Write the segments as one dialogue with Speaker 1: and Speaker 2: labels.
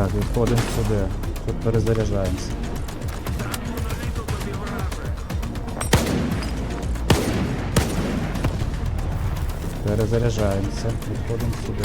Speaker 1: Так, відходимо сюди. Тут перезаряджаємося. Перезаряджаємося, відходимо сюди.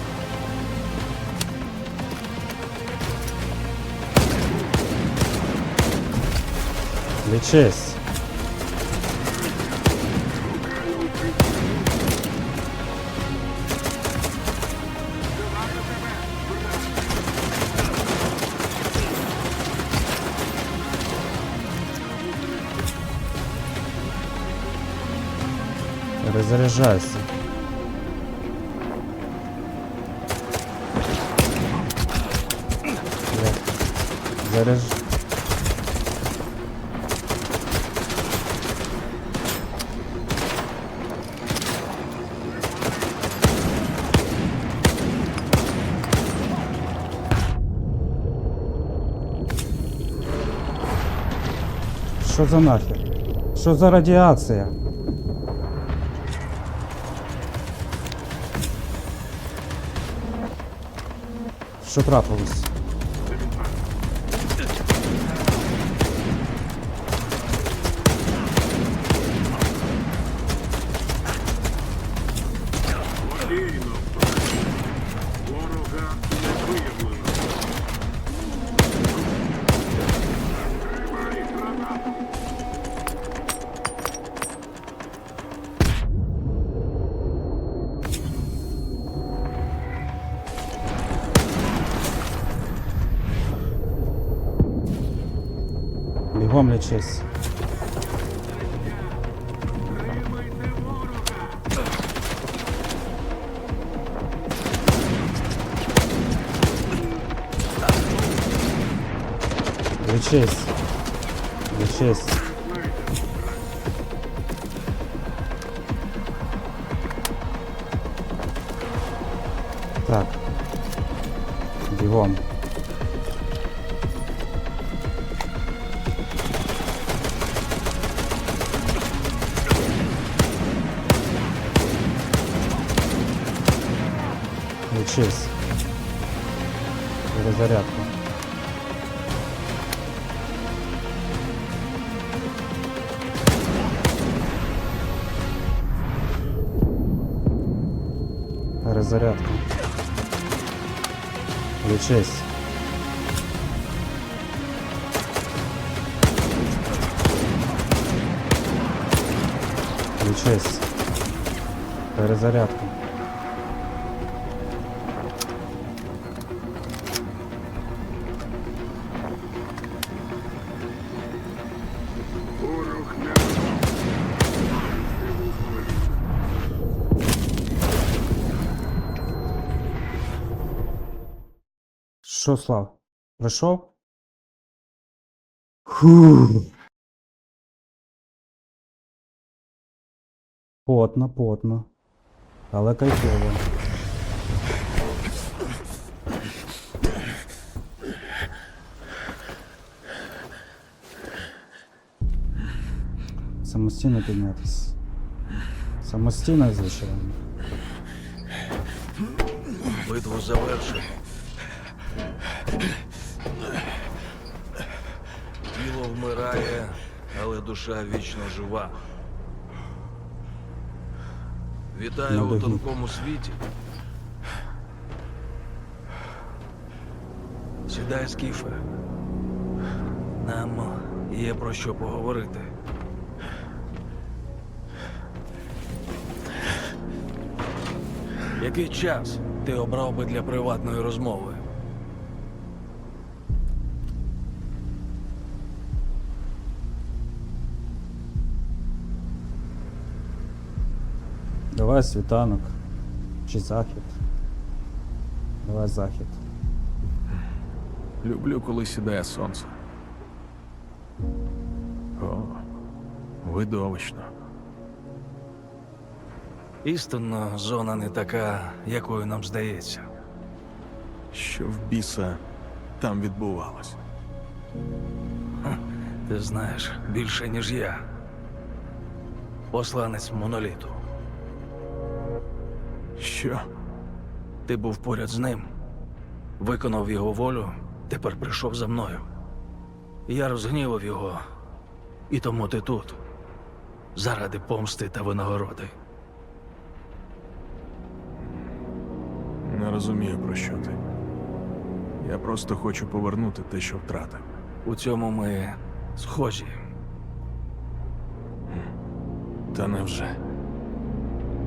Speaker 1: Лечись. Разряжайся. Заряж... Що за нахер? Що за радіація? Що трапилось? Бігом Лечись.
Speaker 2: Тримайте
Speaker 1: Лічись. Перезарядка. Перезарядка. Лічись. Лічись. Перезарядка. Що, Слав? Прийшов? Фу. Потно, потно. Але кайфово. Самостійно піднятися. Самостійно, звичайно.
Speaker 3: Битву завершено. Тіло вмирає, але душа вічно жива. Вітаю у тонкому світі. Сідай, Скіфе. Нам Є про що поговорити. Який час ти обрав би для приватної розмови?
Speaker 1: Давай світанок. Чи захід. Давай захід.
Speaker 4: Люблю, коли сідає сонце. О, видовищно.
Speaker 3: Істинно, зона не така, якою нам здається.
Speaker 4: Що в біса там відбувалось?
Speaker 3: Ти знаєш більше, ніж я. Посланець моноліту.
Speaker 4: Що?
Speaker 3: Ти був поряд з ним, виконав його волю, тепер прийшов за мною. Я розгнівав його, і тому ти тут. Заради помсти та винагороди.
Speaker 4: Не розумію, про що ти. Я просто хочу повернути те, що втратив.
Speaker 3: У цьому ми схожі.
Speaker 4: Та невже?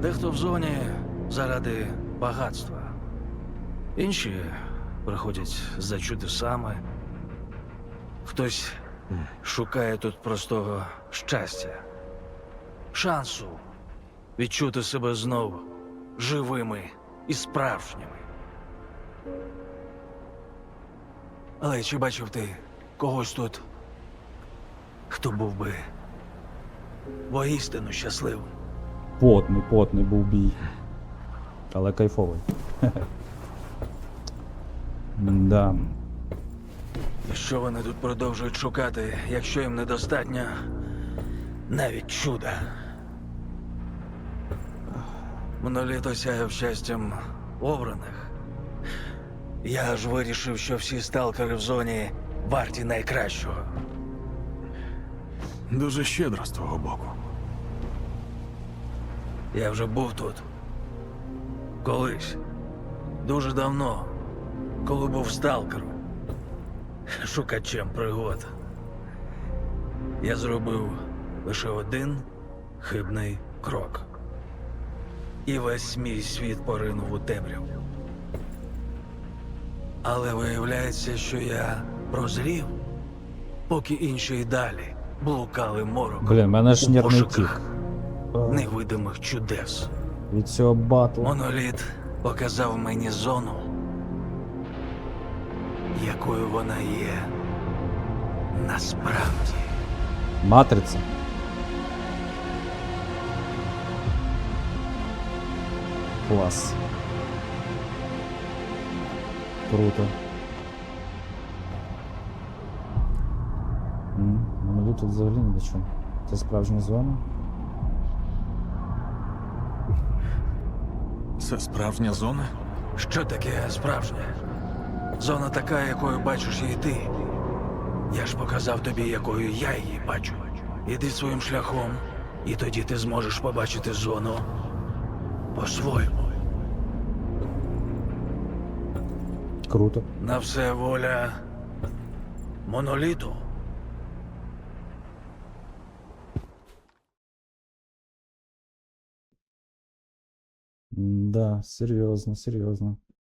Speaker 3: Дехто в зоні заради багатства. Інші приходять за чудесами. Хтось шукає тут простого щастя, шансу відчути себе знову живими і справжніми. Але чи бачив ти когось тут, хто був би воістину щасливим?
Speaker 1: Потний, потний був бій. Але кайфовий. Да.
Speaker 3: І що вони тут продовжують шукати, якщо їм недостатньо навіть чуда? Моноліт осяяв щастям обраних. Я ж вирішив, що всі сталкери в зоні варті найкращого.
Speaker 4: Дуже щедро з твого боку.
Speaker 3: Я вже був тут. Колись. Дуже давно, коли був сталкером. Шукачем пригод. Я зробив лише один хибний крок. І весь мій світ поринув у темряву. Але виявляється, що я прозрів, поки інші й далі блукали мороком
Speaker 1: Блін, мене ж
Speaker 3: у пошуках. Невидимих чудес.
Speaker 1: Від цього батлу.
Speaker 3: Моноліт показав мені зону, якою вона є насправді.
Speaker 1: Матриця. Клас. Круто. М, Ну, тут взагалі ні до чого. Це справжня зона.
Speaker 4: Це справжня зона?
Speaker 3: Що таке справжнє? Зона така, якою бачиш її ти. Я ж показав тобі, якою я її бачу. Іди своїм шляхом, і тоді ти зможеш побачити зону по-своєму.
Speaker 1: Круто.
Speaker 3: На все воля моноліту.
Speaker 1: Да, серйозно, серйозно.